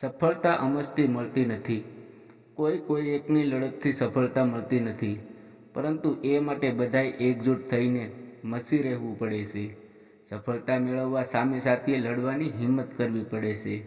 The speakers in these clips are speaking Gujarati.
સફળતા અમસ્તી મળતી નથી. કોઈ કોઈ એકની લડતથી સફળતા મળતી નથી. પરંતુ એ માટે બધાએ એકજૂટ થઈને મસી રહેવું પડે છે. સફળતા મેળવવા સામે સાથે લડવાની હિંમત કરવી પડે છે.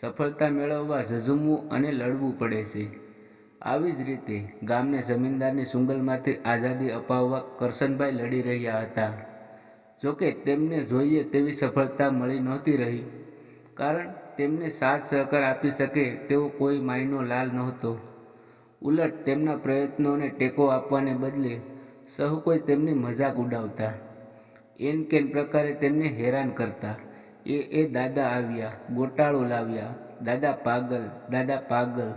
સફળતા મેળવવા ઝઝુમવું અને લડવું પડે છે. આવી જ રીતે ગામને જમીનદારની સુંગલમાંથી આઝાદી અપાવવા કરશનભાઈ લડી રહ્યા હતા. જોકે તેમને જોઈએ તેવી સફળતા મળી નહોતી રહી. કારણ તેમને સાથ સહકાર આપી શકે તેવો કોઈ માયનો લાલ નહોતો. ઉલટ તેમના પ્રયત્નોને ટેકો આપવાને બદલે સહુ કોઈ તેમની મજાક ઉડાવતા. એન કેન પ્રકારે તેમને હેરાન કરતા. એ એ દાદા આવ્યા, ગોટાળો લાવ્યા. દાદા પાગલ દાદા પાગલ.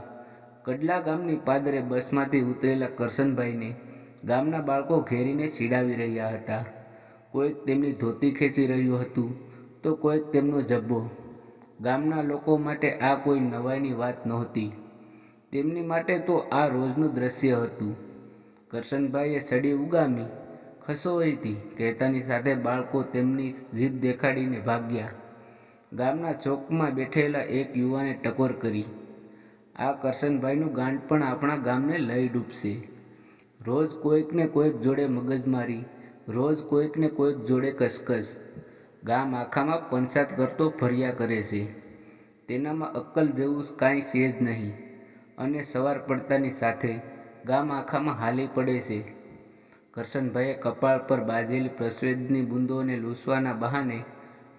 કડલા ગામની પાદરે બસમાંથી ઉતરેલા કરશનભાઈને ગામના બાળકો ઘેરીને ચીડાવી રહ્યા હતા. કોઈક તેમની ધોતી ખેંચી રહ્યું હતું તો કોઈક તેમનો જબ્બો. ગામના લોકો માટે આ કોઈ નવાઈની વાત નહોતી. તેમની માટે તો આ રોજનું દ્રશ્ય હતું. કરશનભાઈએ સડી ઉગામી, ખસો હતી કહેતાની સાથે બાળકો તેમની જીભ દેખાડીને ભાગ્યા. ગામના ચોકમાં બેઠેલા એક યુવાને ટકોર કરી. આ કરશનભાઈનું ગાંઠ પણ આપણા ગામને લઈ ડૂબશે. રોજ કોઈકને કોઈક જોડે મગજમારી રોજ કોઈકને કોઈક જોડે કસકસ. ગામ આખામાં પંચાયત કરતો ફર્યા કરે છે. તેનામાં અક્કલ જેવું કાંઈ છે જ નહીં અને સવાર પડતાની સાથે ગામ આખામાં હાલી પડે છે. કરશનભાઈએ કપાળ પર બાજેલી પ્રસ્વેદની બૂંદોને લૂસવાના બહાને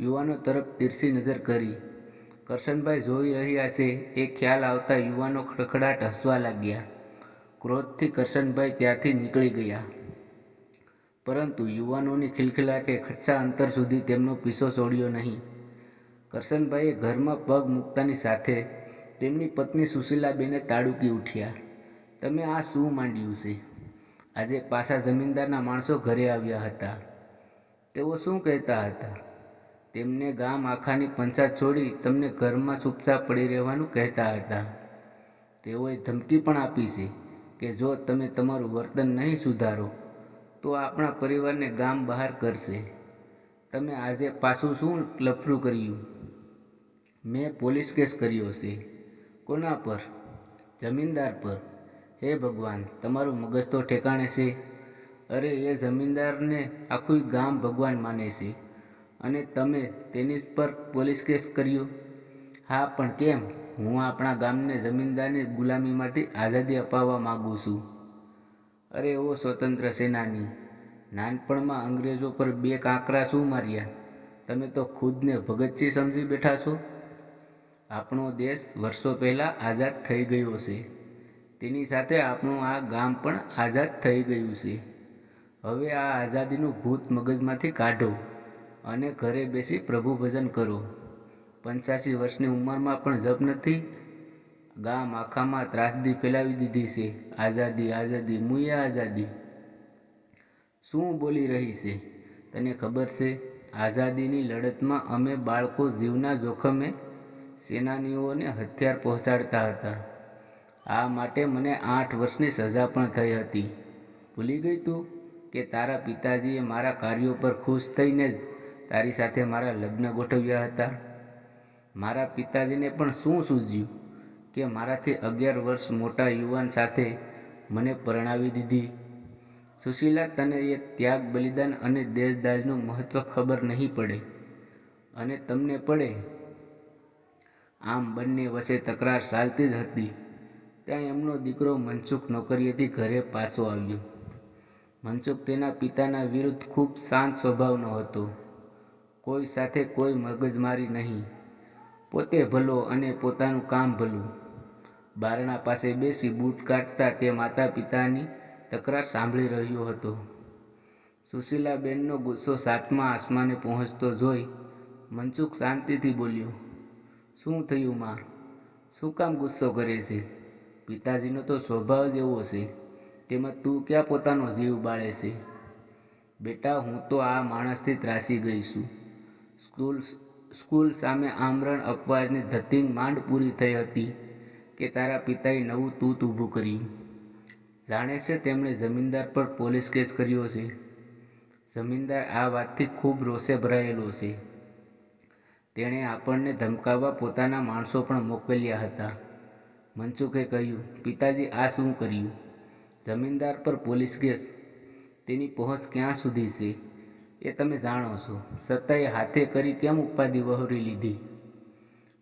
યુવાનો તરફ તીરસી નજર કરી. કરશનભાઈ જોઈ રહ્યા છે એ ખ્યાલ આવતા યુવાનો ખડખડાટ હસવા લાગ્યા. ક્રોધથી કરશનભાઈ ત્યાંથી નીકળી ગયા. પરંતુ યુવાનોની ખિલખિલાટે ખચ્ચા અંતર સુધી તેમનો પીસો છોડ્યો નહીં. કરશનભાઈએ ઘરમાં પગ મૂકતાની સાથે તેમની પત્ની સુશીલાબેને તાડુકી ઉઠ્યા. તમે આ શું માંડ્યું છે? આજે પાછા જમીનદારના માણસો ઘરે આવ્યા હતા. તેઓ શું કહેતા હતા? તેમને ગામ આખાની પંચાયત છોડી તમને ઘરમાં ચૂપચાપ પડી રહેવાનું કહેતા હતા. તેઓએ ધમકી પણ આપી છે કે જો તમે તમારું વર્તન નહીં સુધારો તો આપણા પરિવારને ગામ બહાર કરશે. તમે આજે પાછું શું લફરું કર્યું? મેં પોલીસ કેસ કર્યો છે કોના પર? જમીનદાર પર. હે ભગવાન, તમારું મગજ તો ઠેકાણે છે. અરે, એ જમીનદારને આખું ગામ ભગવાન માને છે. અને તમે તેની પર પોલીસ કેસ કર્યો? હા, પણ કેમ? હું આપણા ગામને જમીનદારની ગુલામીમાંથી આઝાદી અપાવવા માગું છું. અરે ઓ સ્વતંત્ર સેનાની, નાનપણમાં અંગ્રેજો પર બે કાંકરા શું માર્યા? તમે તો ખુદને ભગતસિંહ સમજી બેઠા છો. આપણો દેશ વર્ષો પહેલાં આઝાદ થઈ ગયો છે. તેની સાથે આપણું આ ગામ પણ આઝાદ થઈ ગયું છે. હવે આ આઝાદીનું ભૂત મગજમાંથી કાઢો અને ઘરે બેસી પ્રભુ ભજન કરો. પંચ્યાસી વર્ષની ઉંમરમાં પણ જપ નથી ગામ આખામાં ત્રાસદી ફેલાવી દીધી છે. આઝાદી આઝાદી મુયા આઝાદી. શું બોલી રહી છે? તને ખબર છે, આઝાદીની લડતમાં અમે બાળકો જીવના જોખમે સેનાનીઓને હથિયાર પહોંચાડતા હતા. આ માટે મને આઠ વર્ષની સજા પણ થઈ હતી. ભૂલી ગઈ તું કે તારા પિતાજીએ મારા કાર્યો પર ખુશ થઈને જ તારી સાથે મારા લગ્ન ગોઠવ્યા હતા? મારા પિતાજીને પણ શું સૂઝ્યું? કે મારાથી અગિયાર વર્ષ મોટા યુવાન સાથે મને પરણાવી દીધી. સુશીલા તને એ ત્યાગ, બલિદાન અને દેશદાજનું મહત્ત્વ ખબર નહીં પડે અને તમને પડે. આમ બંને વચ્ચે તકરાર ચાલતી જ હતી. ત્યાં એમનો દીકરો મનસુખ નોકરીએથી ઘરે પાછો આવ્યો. મનસુખ તેના પિતાના વિરુદ્ધ ખૂબ શાંત સ્વભાવનો હતો. કોઈ સાથે કોઈ મગજમારી નહીં. પોતે ભલો અને પોતાનું કામ ભલું. બારણા પાસે બેસી બૂટ કાઢતા તે માતા પિતાની તકરાર સાંભળી રહ્યો હતો. સુશીલાબેનનો ગુસ્સો સાતમા આસમાને પહોંચતો જોઈ મનસુખ શાંતિથી બોલ્યો, શું થયું માં? શું કામ ગુસ્સો કરે છે? પિતાજીનો તો સ્વભાવ જ એવો છે. તેમાં તું ક્યાં પોતાનો જીવ બાળે છે? બેટા, હું તો આ માણસથી ત્રાસી ગઈ છું. સ્કૂલ સ્કૂલ સામે આમરણ અપવાદની ધતિંગ માંડ પૂરી થઈ હતી. કે તારા પિતાએ નવું તૂત ઊભું કર્યું. જાણે છે તેમણે જમીનદાર પર પોલીસ કેસ કર્યો છે જમીનદાર આ વાતથી ખૂબ રોષે ભરાયેલો છે તેણે આપણને ધમકાવવા પોતાના માણસો પણ મોકલ્યા હતા. મનસુખે કહ્યું, પિતાજી, આ શું કર્યું? જમીનદાર પર પોલીસ કેસ? તેની પહોંચ ક્યાં સુધી છે? એ તમે જાણો છો. સત્તાએ હાથે કરી કેમ ઉપાધિ વહોરી લીધી?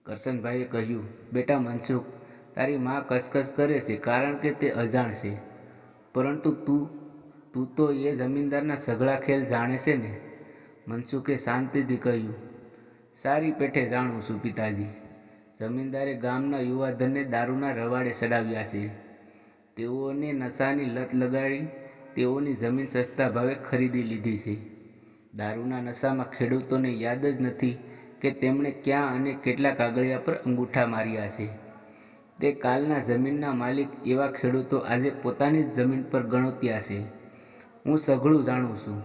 કરશનભાઈએ કહ્યું, બેટા મનસુખ તારી માં કસકસ કરે છે કારણ કે તે અજાણ છે. પરંતુ તું તું તો એ જમીનદારના સઘળા ખેલ જાણે છે ને? મનસુખે શાંતિથી કહ્યું. સારી પેઠે જાણું છું પિતાજી. જમીનદારે ગામના યુવાધનને દારૂના રવાડે ચડાવ્યા છે. તેઓને નશાની લત લગાડી તેઓની જમીન સસ્તા ભાવે ખરીદી લીધી છે. દારૂના નશામાં ખેડૂતોને યાદ જ નથી કે તેમણે ક્યાં અને કેટલા કાગળિયા પર અંગૂઠા માર્યા છે. તે કાલના જમીનના માલિક એવા ખેડૂતો આજે પોતાની જ જમીન પર ગણોત્યા છે. હું સઘળું જાણું છું,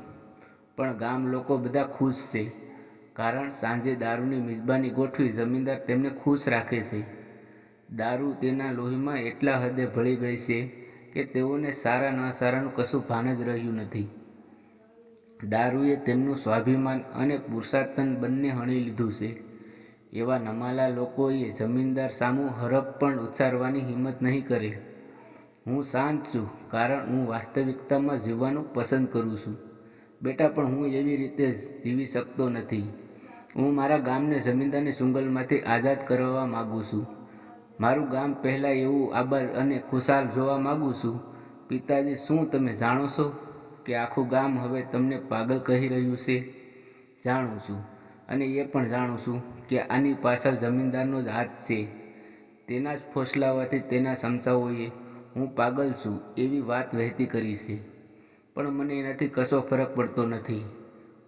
પણ ગામ લોકો બધા ખુશ છે, કારણ સાંજે દારૂની મિજબાની ગોઠવી જમીનદાર તેમને ખુશ રાખે છે. દારૂ તેના લોહીમાં એટલા હદે ભળી ગઈ છે કે તેઓને સારા ન સારાનું કશું ભાન જ રહ્યું નથી. દારૂએ તેમનું સ્વાભિમાન અને પુરુષાર્થન બંને હણી લીધું છે. એવા નમાલા લોકોએ જમીનદાર સામું હરફ પણ ઉચ્ચારવાની હિંમત નહીં કરે. હું શાંત છું, કારણ હું વાસ્તવિકતામાં જીવવાનું પસંદ કરું છું. બેટા, પણ હું એવી રીતે જીવી શકતો નથી. હું મારા ગામને જમીનદારની સુંગલમાંથી આઝાદ કરવા માગું છું. મારું ગામ પહેલાં એવું આબાદ અને ખુશાલ જોવા માગું છું. પિતાજી, શું તમે જાણો છો કે આખું ગામ હવે તમને પાગલ કહી રહ્યું છે? જાણું છું. અને એ પણ જાણું છું કે આની પાછળ જમીનદારનો જ હાથ છે. તેના જ ફોસલાવાથી તેના સમસાઓએ હું પાગલ છું એવી વાત વહેતી કરી છે. પણ મને એનાથી કશો ફરક પડતો નથી.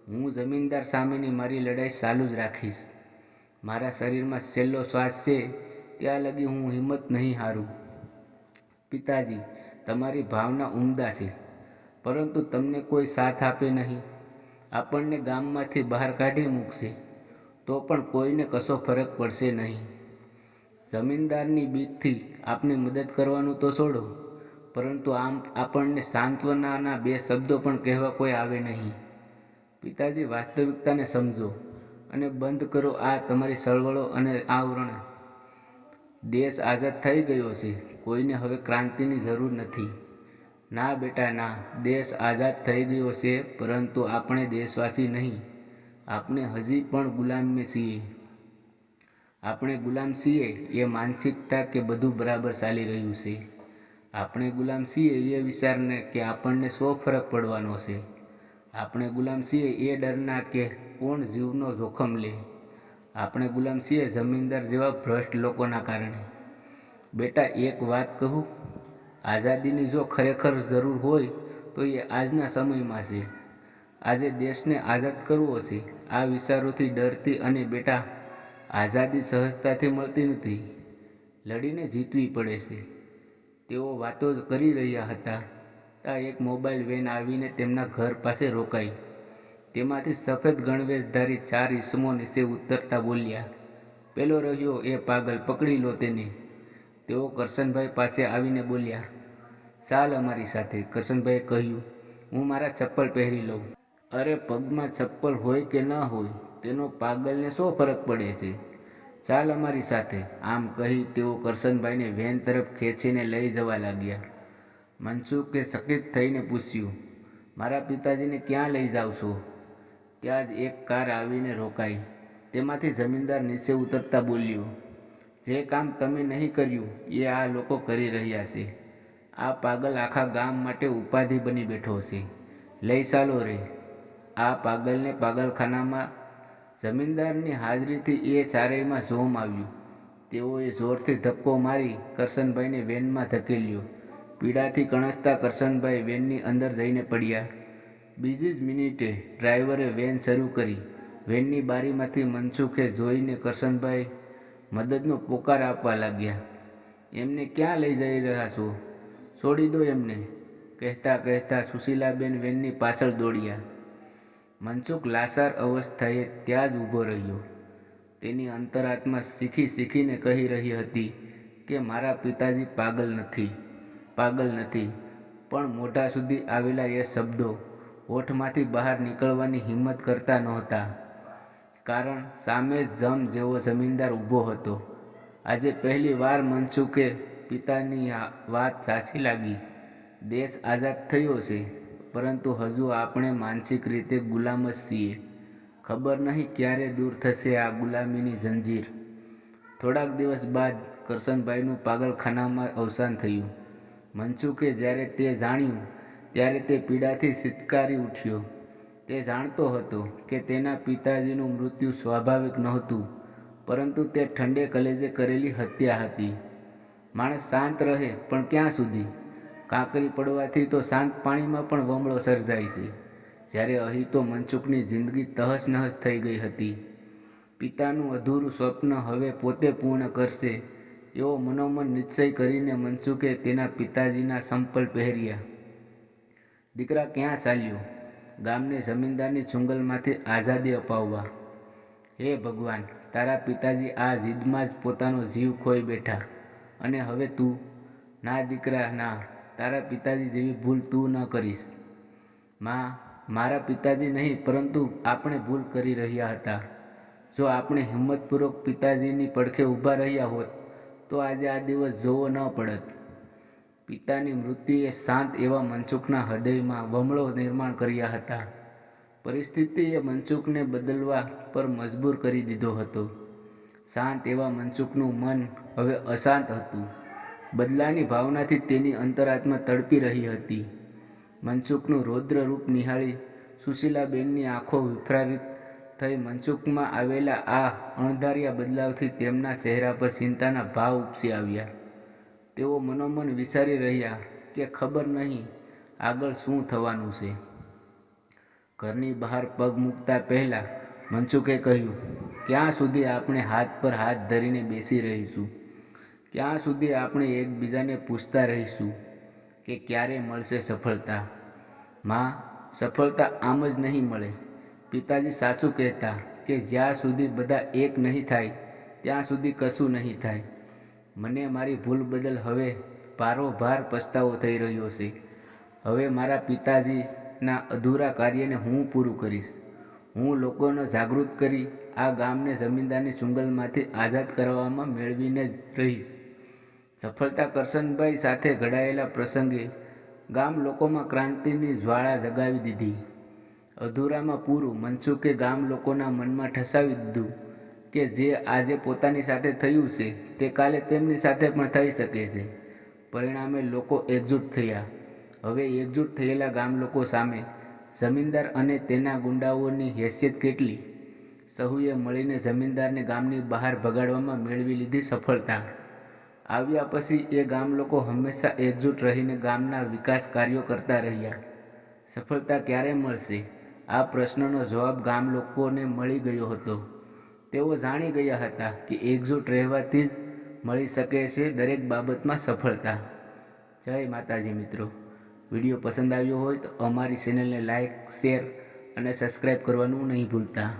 હું જમીનદાર સામેની મારી લડાઈ ચાલુ જ રાખીશ. મારા શરીરમાં છેલ્લો શ્વાસ છે, ત્યાં લગી હું હિંમત નહીં હારું. પિતાજી, તમારી ભાવના ઉમદા છે, પરંતુ તમને કોઈ સાથ આપે નહીં. આપણને ગામમાંથી બહાર કાઢી મૂકશે, તો પણ કોઈને કશો ફરક પડશે નહીં. જમીનદારની બીકથી આપને મદદ કરવાનું તો છોડો, પરંતુ આમ આપણને સાંત્વનાના બે શબ્દો પણ કહેવા કોઈ આવે નહીં. પિતાજી, વાસ્તવિકતાને સમજો અને બંધ કરો આ તમારી સળવળો અને આવરણ દેશ આઝાદ થઈ ગયો છે, કોઈને હવે ક્રાંતિની જરૂર નથી. ના બેટા ના દેશ આઝાદ થઈ ગયો છે, પરંતુ આપણે દેશવાસી નહીં. આપણે હજી પણ ગુલામી છીએ. આપણે ગુલામ છીએ એ માનસિકતા કે બધું બરાબર ચાલી રહ્યું છે. આપણે ગુલામ છીએ એ વિચારને કે આપણને શો ફરક પડવાનો છે. આપણે ગુલામ છીએ એ ડરના કે કોણ જીવનો જોખમ લે. આપણે ગુલામ છીએ જમીનદાર જેવા ભ્રષ્ટ લોકોના કારણે. બેટા, એક વાત કહું? આઝાદીની જો ખરેખર જરૂર હોય તો એ આજના સમયમાં છે. આજે દેશને આઝાદ કરવો છે. આ વિચારોથી ડરતી અને બેટા આઝાદી સહજતાથી મળતી નથી. લડીને જીતવી પડે છે. તેઓ વાતો જ કરી રહ્યા હતા. ત્યાં એક મોબાઈલ વેન આવીને તેમના ઘર પાસે રોકાઈ. તેમાંથી સફેદ ગણવેશધારી ચાર ઈસમો નીચે ઉતરતા બોલ્યા, પેલો રહ્યો એ પાગલ, પકડી લો તેને. તેઓ કરશનભાઈ પાસે આવીને બોલ્યા, ચાલ અમારી સાથે, કરશનભાઈએ કહ્યું, હું મારા ચપ્પલ પહેરી લઉં. અરે, પગમાં ચપ્પલ હોય કે ન હોય, તેનો પાગલને શો ફરક પડે છે? ચાલ અમારી સાથે, આમ કહી તેઓ કરશનભાઈને વેન તરફ ખેંચીને લઈ જવા લાગ્યા. મનસુખે ચકિત થઈને પૂછ્યું, મારા પિતાજીને ક્યાં લઈ જાવ ત્યાં જ એક કાર આવીને રોકાઈ, તેમાંથી જમીનદાર નીચે ઉતરતા બોલ્યો જે કામ તમે નહીં કર્યું, એ આ લોકો કરી રહ્યા છે. આ પાગલ આખા ગામ માટે ઉપાધિ બની બેઠો છે. લઈ ચાલો રે. આ પાગલને પાગલખાનામાં જમીનદારની હાજરીથી એ ચારેયમાં જોમ આવ્યું. તેઓએ જોરથી ધક્કો મારી કરશનભાઈને વેનમાં ધકેલ્યો. પીડાથી કણસતા કરશનભાઈ વેનની અંદર જઈને પડ્યા. બીજી જ મિનિટે ડ્રાઈવરે વેન શરૂ કરી. વેનની બારીમાંથી મનસુખે જોઈને કરશનભાઈ મદદનો પોકાર આપવા લાગ્યા. એમને ક્યાં લઈ જઈ રહ્યા છો? છોડી દો એમને, કહેતા કહેતા સુશીલાબેન વેનની પાછળ દોડ્યા. મનસુખ લાસાર અવસ્થાએ ત્યાં જ ઊભો રહ્યો. તેની અંતરાત્મા શીખી શીખીને કહી રહી હતી કે, મારા પિતાજી પાગલ નથી પાગલ નથી, પણ મોઢા સુધી આવેલા એ શબ્દો હોઠમાંથી બહાર નીકળવાની હિંમત કરતા નહોતા. કારણ સામે જમ જેવો જમીનદાર ઊભો હતો. આજે પહેલી વાર મનસુખે પિતાની વાત સાચી લાગી. દેશ આઝાદ થયો છે, પરંતુ હજુ આપણે માનસિક રીતે ગુલામ જ છીએ. ખબર નહીં ક્યારે દૂર થશે આ ગુલામીની જંજીર. થોડાક દિવસ બાદ કરશનભાઈનું પાગલખાનામાં અવસાન થયું. મનસુખે જ્યારે તે જાણ્યું, ત્યારે તે પીડાથી સિતકારી ઉઠ્યો. તે જાણતો હતો કે તેના પિતાજીનું મૃત્યુ સ્વાભાવિક નહોતું, પરંતુ તે ઠંડે કલેજે કરેલી હત્યા હતી. માણસ શાંત રહે પણ ક્યાં સુધી? કાંકરી પડવાથી તો શાંત પાણીમાં પણ વમળો સર્જાય છે. જ્યારે અહીં તો મનસુખની જિંદગી તહસ નહસ થઈ ગઈ હતી. પિતાનું અધૂરું સ્વપ્ન હવે પોતે પૂર્ણ કરશે, એવો મનોમન નિશ્ચય કરીને મનસુખે તેના પિતાજીના સંપલ પહેર્યા. દીકરા, ક્યાં ચાલ્યો? ગામને જમીનદારની ચુંગલમાંથી આઝાદી અપાવવા. હે ભગવાન, તારા પિતાજી આ જીદમાં જ પોતાનો જીવ ખોઈ બેઠા. અને હવે તું, ના દીકરા, ના, તારા પિતાજી જેવી ભૂલ તું ન કરીશ. માં, મારા પિતાજી નહીં, પરંતુ આપણે ભૂલ કરી રહ્યા હતા. જો આપણે હિંમતપૂર્વક પિતાજીની પડખે ઊભા રહ્યા હોત, તો આજે આ દિવસ જોવો ન પડત. પિતાની મૃત્યુએ શાંત એવા મનસુખના હૃદયમાં બમળો નિર્માણ કર્યા હતા. પરિસ્થિતિએ મનસુખને બદલવા પર મજબૂર કરી દીધો હતો. શાંત એવા મનસુખનું મન હવે અશાંત હતું. બદલાની ભાવનાથી તેની અંતરાત્મા તડપી રહી હતી. મનસુખનું રૌદ્ર રૂપ નિહાળી સુશીલાબેનની આંખો વિફરારિત થઈ મનસુખમાં આવેલા આ અણધાર્યા બદલાવથી તેમના ચહેરા પર ચિંતાના ભાવ ઉપસી આવ્યા. તેઓ મનોમન વિચારી રહ્યા કે ખબર નહીં આગળ શું થવાનું છે. ઘરની બહાર પગ મૂકતા પહેલાં મનસુખે કહ્યું, ક્યાં સુધી આપણે હાથ પર હાથ ધરીને બેસી રહીશું? ક્યાં સુધી આપણે એકબીજાને પૂછતા રહીશું કે ક્યારે મળશે સફળતા? માં, સફળતા આમ જ નહીં મળે. પિતાજી સાચું કહેતા કે જ્યાં સુધી બધા એક નહીં થાય, ત્યાં સુધી કશું નહીં થાય. મને મારી ભૂલ બદલ હવે ભારોભાર પસ્તાવો થઈ રહ્યો છે. હવે મારા પિતાજીના અધૂરા કાર્યને હું પૂરું કરીશ. હું લોકોને જાગૃત કરી આ ગામને જમીનદારની ચુંગલમાંથી આઝાદ કરવામાં મેળવીને જ રહીશ. સફળતા કરશનભાઈ સાથે ઘડાયેલા પ્રસંગે ગામ લોકોમાં ક્રાંતિની જ્વાળા જગાવી દીધી. અધૂરામાં પૂરું મનસુખે ગામ લોકોના મનમાં ઠસાવી દીધું. કે જે આજે પોતાની સાથે થયું છે, તે કાલે તેમની સાથે પણ થઈ શકે છે. પરિણામે લોકો એકજૂટ થયા. હવે એકજૂટ થયેલા ગામ લોકો સામે જમીનદાર અને તેના ગુંડાઓની હેસિયત કેટલી? સહુએ મળીને જમીનદારને ગામની બહાર ભગાડવામાં મેળવી લીધી સફળતા. આવ્યા પછી એ ગામ લોકો હંમેશા એકજૂટ રહીને ગામના વિકાસ કાર્યો કરતા રહ્યા. સફળતા ક્યારે મળશે? આ પ્રશ્નનો જવાબ ગામ લોકોને મળી ગયો હતો. તેઓ જાણી ગયા હતા કે એકજૂટ રહેવાથી જ મળી શકે છે દરેક બાબતમાં સફળતા. જય માતાજી મિત્રો. વીડિયો પસંદ આવ્યો હોય તો અમારી ચેનલને લાઈક શેર અને સબસ્ક્રાઈબ કરવાનું નહીં ભૂલતા.